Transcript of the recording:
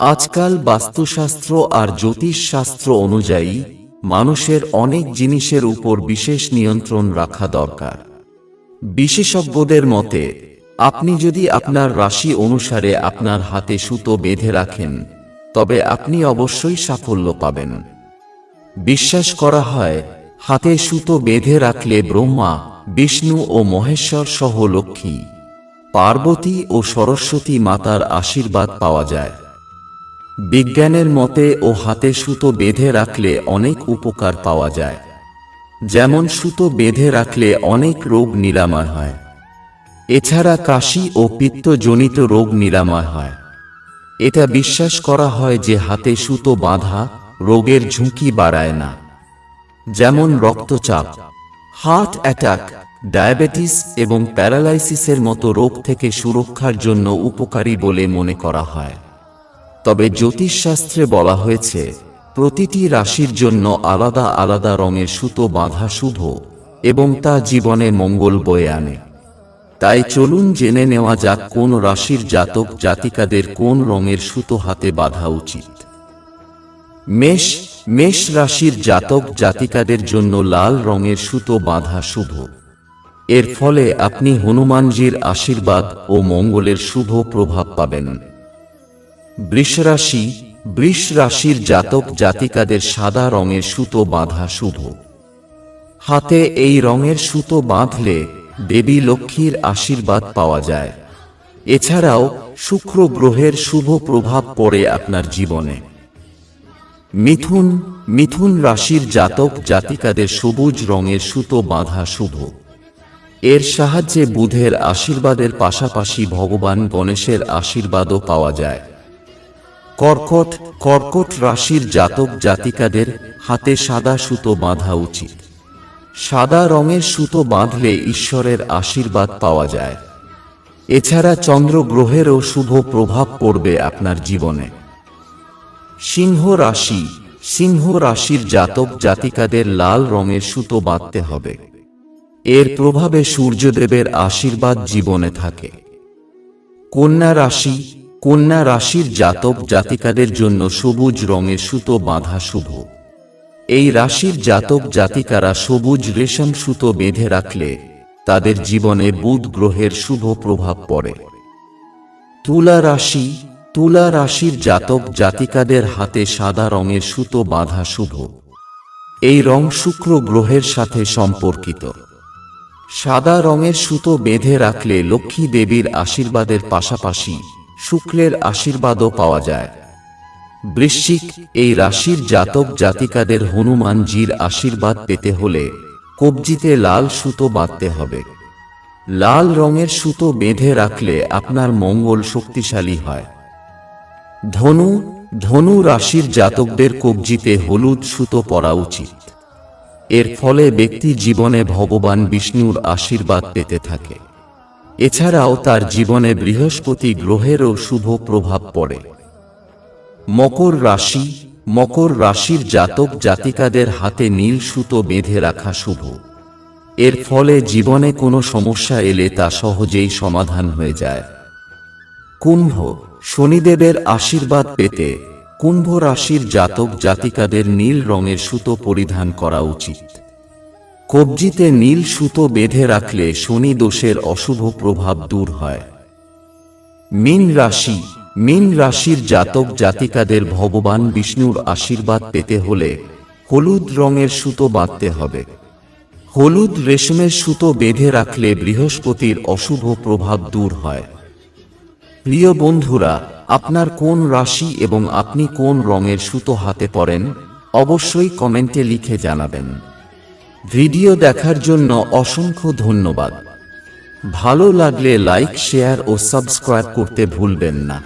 আজকাল বাস্তুশাস্ত্র আর জ্যোতিষশাস্ত্র অনুযায়ী, মানুষের অনেক জিনিসের উপর বিশেষ নিয়ন্ত্রণ রাখা দরকার। বিশেষজ্ঞদের মতে, আপনি যদি আপনার রাশি অনুসারে আপনার হাতে সুতো বেঁধে রাখেন, তবে আপনি অবশ্যই সাফল্য পাবেন। বিশ্বাস করা হয়, হাতে সুতো বেঁধে রাখলে ব্রহ্মা, বিষ্ণু ও মহেশ্বর সহ লক্ষ্মী, পার্বতী ও সরস্বতী মাতার আশীর্বাদ পাওয়া যায়। বিজ্ঞানের মতে ও হাতে সুতো বেঁধে রাখলে অনেক উপকার পাওয়া যায়। যেমন সুতো বেঁধে রাখলে অনেক রোগ নিরাময় হয়। এছাড়া কাশি ও পিত্তজনিত রোগ নিরাময় হয়। এটা বিশ্বাস করা হয় যে হাতে সুতো বাঁধা রোগের ঝুঁকি বাড়ায় না। যেমন রক্তচাপ, হার্ট অ্যাটাক, ডায়াবেটিস এবং প্যারালাইসিসের মতো রোগ থেকে সুরক্ষার জন্য উপকারী বলে মনে করা হয়। তবে জ্যোতিষশাস্ত্রে বলা হয়েছে, প্রতিটি রাশির জন্য আলাদা আলাদা রঙের সুতো বাঁধা শুভ, এবং তা জীবনে মঙ্গল বয়ে আনে। তাই চলুন জেনে নেওয়া যাক কোন রাশির জাতক জাতিকাদের কোন রঙের সুতো হাতে বাঁধা উচিত। মেষ মেষ রাশির জাতক জাতিকাদের জন্য লাল রঙের সুতো বাঁধা শুভ। এর ফলে আপনি হনুমানজির আশীর্বাদ ও মঙ্গলের শুভ প্রভাব পাবেন। বৃষ রাশি বৃষ রাশির জাতক জাতিকাদের সাদা রঙের সুতো বাঁধা শুভ। হাতে এই রঙের সুতো বাঁধলে দেবী লক্ষ্মীর আশীর্বাদ পাওয়া যায়। এছাড়াও শুক্র গ্রহের শুভ প্রভাব পড়ে আপনার জীবনে। মিথুন মিথুন রাশির জাতক জাতিকাদের সবুজ রঙের সুতো বাঁধা শুভ। এর সাহায্যে বুধের আশীর্বাদের পাশাপাশি ভগবান গণেশের আশীর্বাদও পাওয়া যায়। কর্কট কর্কট রাশির জাতক জাতিকাদের হাতে সাদা সুতো বাঁধা উচিত। সাদা রঙের সুতো বাঁধলে ঈশ্বরের আশীর্বাদ পাওয়া যায়। এছাড়া চন্দ্র গ্রহেরও শুভ প্রভাব পড়বে আপনার জীবনে। সিংহ রাশি, সিংহ রাশির জাতক জাতিকাদের লাল রঙের সুতো বাঁধতে হবে। এর প্রভাবে সূর্যদেবের আশীর্বাদ জীবনে থাকে। কন্যা রাশি কন্যা রাশির জাতক জাতিকাদের জন্য সবুজ রঙের সুতো বাঁধা শুভ। এই রাশির জাতক জাতিকারা সবুজ রেশম সুতো বেঁধে রাখলে তাদের জীবনে বুধ গ্রহের শুভ প্রভাব পড়ে। তুলা রাশি, তুলা রাশির জাতক জাতিকাদের হাতে সাদা রঙের সুতো বাঁধা শুভ। এই রং শুক্র গ্রহের সাথে সম্পর্কিত। সাদা রঙের সুতো বেঁধে রাখলে লক্ষ্মী দেবীর আশীর্বাদের পাশাপাশি শুক্লের আশীর্বাদও পাওয়া যায়। বৃশ্চিক এই রাশির জাতক জাতিকাদের হনুমানজির আশীর্বাদ পেতে হলে কবজিতে লাল সুতো বাঁধতে হবে। লাল রঙের সুতো বেঁধে রাখলে আপনার মঙ্গল শক্তিশালী হয়। ধনু ধনু রাশির জাতকদের কবজিতে হলুদ সুতো পরা উচিত। এর ফলে ব্যক্তি জীবনে ভগবান বিষ্ণুর আশীর্বাদ পেতে থাকে। এছাড়াও তার জীবনে বৃহস্পতি গ্রহেরও শুভ প্রভাব পড়ে। মকর রাশি, মকর রাশির জাতক জাতিকাদের হাতে নীল সুতো বেঁধে রাখা শুভ। এর ফলে জীবনে কোনো সমস্যা এলে তা সহজেই সমাধান হয়ে যায়। কুম্ভ, শনিদেবের আশীর্বাদ পেতে কুম্ভ রাশির জাতক জাতিকাদের নীল রঙের সুতো পরিধান করা উচিত। কবজিতে নীল সুতো বেঁধে রাখলে শনি দোষের অশুভ প্রভাব দূর হয়। মীন রাশি, মীন রাশির জাতক জাতিকাদের ভগবান বিষ্ণুর আশীর্বাদ পেতে হলে হলুদ রঙের সুতো বাঁধতে হবে। হলুদ রেশমের সুতো বেঁধে রাখলে বৃহস্পতির অশুভ প্রভাব দূর হয়। প্রিয় বন্ধুরা, আপনার কোন রাশি এবং আপনি কোন রঙের সুতো হাতে পরেন অবশ্যই কমেন্টে লিখে জানাবেন। ভিডিও দেখার জন্য অসংখ্য ধন্যবাদ। ভালো লাগলে লাইক শেয়ার ও সাবস্ক্রাইব করতে ভুলবেন না।